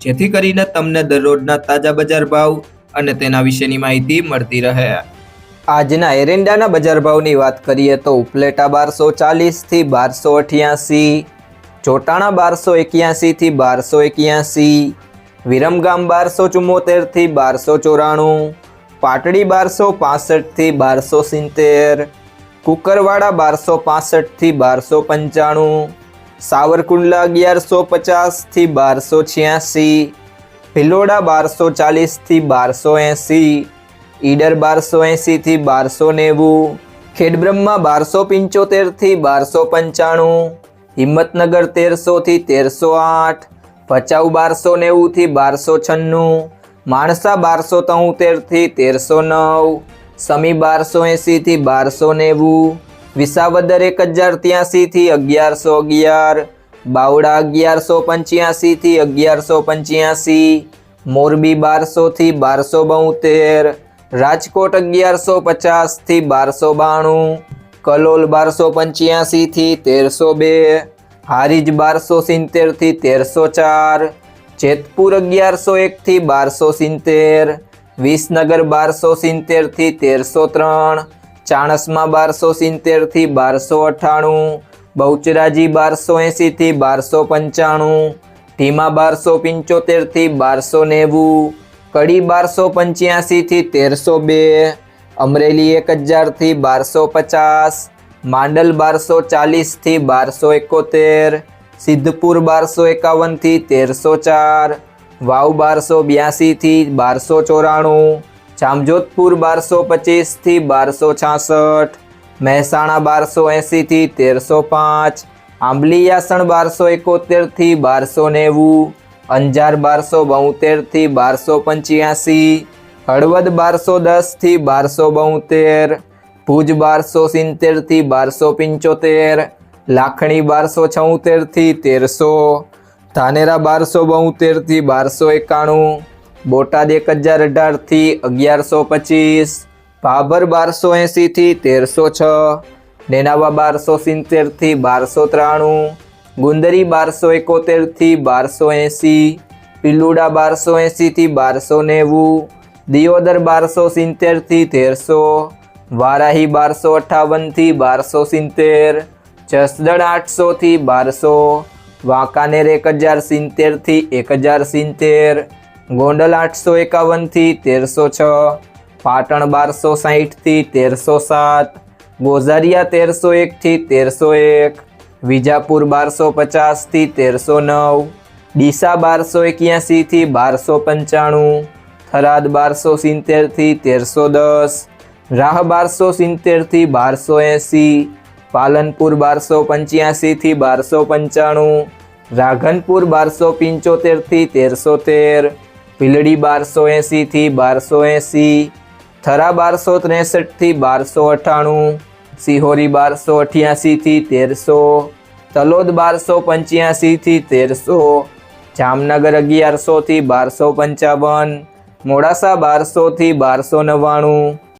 જેથી કરીને તમને દરરોજના તાજા બજાર ભાવ અને તેના વિશેની માહિતી મળતી રહે. આજના એરંડાના બજાર ભાવની વાત કરીએ તો ઉપલેટા બારસો ચાલીસથી બારસો અઠ્યાસી, ચોટાણા બારસો એક્યાસીથી બારસો એક્યાસી, વિરમગામ બારસો ચુમ્મોતેરથી બારસો ચોરાણું, પાટડી બારસો પાસઠથી બારસો સિત્તેર, કુકરવાડા બારસો પાસઠથી બારસો પંચાણું સાવરકુંડલા અગિયારસો પચાસથી બારસો છ્યાસી, ભિલોડા બારસો ચાલીસથી બારસો એંસી, ઈડર બારસો એંસીથી બારસો નેવું, ખેડબ્રહ્મા બારસો પંચોતેરથી બારસો પંચાણું, હિંમતનગર તેરસોથી તેરસો આઠ, ભચાઉ બારસો નેવુંથી બારસો છન્નું, માણસા બારસો તોતેરથી તેરસો નવ, સમી બારસો એંસીથી બારસો નેવું વિસાવદર એક હજાર ત્યાસીથી અગિયારસો અગિયાર બાવડા અગિયારસો પંચ્યાસીથી અગિયારસો પંચ્યાસી મોરબી બારસોથી બારસો બોતેર, રાજકોટ અગિયારસો પચાસથી બારસો બાણું, કલોલ બારસો પંચ્યાસીથી તેરસો બે, હારીજ બારસો સિત્તેરથી તેરસો ચાર, જેતપુર અગિયારસો એકથી બારસો સિત્તેર, વિસનગર બારસો સિત્તેરથી તેરસો ત્રણ ચાણસમાં બારસો સિત્તેરથી બારસો અઠ્ઠાણું, બહુચરાજી બારસો એંસીથી બારસો પંચાણું, ઢીમા બારસો પંચોતેરથી બારસો નેવું, કડી બારસો પંચ્યાસીથી તેરસો બે, અમરેલી એક હજારથી બારસો પચાસ, માંડલ બારસો ચાલીસથી બારસો એકોતેર, સિદ્ધપુર બારસો એકાવનથી તેરસો ચાર, વાવ બારસો બ્યાસીથી બારસો ચોરાણું જામજોધપુર બારસો પચીસથી બારસો છાસઠ, મહેસાણા બારસો એંસીથી તેરસો પાંચ, આંબલીયાસણ બારસો એકોતેરથી બારસો નેવું, અંજાર બારસો બોતેરથી બારસો પંચ્યાસી, હળવદ બારસો દસથી બારસો બોતેર, ભુજ બારસો સિત્તેરથી બારસો પંચોતેર, લાખણી બારસો છોતેરથી તેરસો, ધાનેરા બારસો બોતેરથી બારસો એકાણું બોટાદ એક હજાર અઢારથી અગિયારસો પચીસ, ભાભર બારસો એંસીથી તેરસો છ, નેનાવા બારસો સિત્તેરથી બારસો ત્રાણું, ગુંદરી બારસો એકોતેરથી બારસો એંસી પિલુડા બારસો એંસીથી બારસો નેવું, દિયોદર બારસો સિત્તેરથી તેરસો, વારાહી બારસો અઠ્ઠાવનથી બારસો સિત્તેર, જસદણ આઠસોથી બારસો, વાંકાનેર એક હજાર સિત્તેરથી એક હજાર સિત્તેર ગોંડલ આઠસો એકાવનથી તેરસો છ, પાટણ બારસો સાહીઠથી તેરસો સાત, ગોઝારિયા તેરસો એકથી તેરસો એક, વિજાપુર બારસો પચાસથી તેરસો નવ, ડીસા બારસો એક્યાસીથી બારસો પંચાણું, થરાદ બારસો સિત્તેરથી તેરસો દસ, રાહ બારસો સિત્તેરથી બારસો એંસી, પાલનપુર બારસો પંચ્યાસીથી બારસો પંચાણું, રાઘનપુર બારસો પંચોતેરથી તેરસો તેર ભીલડી બારસો એંસીથી બારસો એંસી થરા બારસો ત્રેસઠથી બારસો અઠ્ઠાણું સિહોરી બારસો અઠ્યાસીથી તેરસો, તલોદ બારસો પંચ્યાસીથી તેરસો, જામનગર અગિયારસોથી બારસો પંચાવન, મોડાસા બારસોથી બારસો નવ્વાણું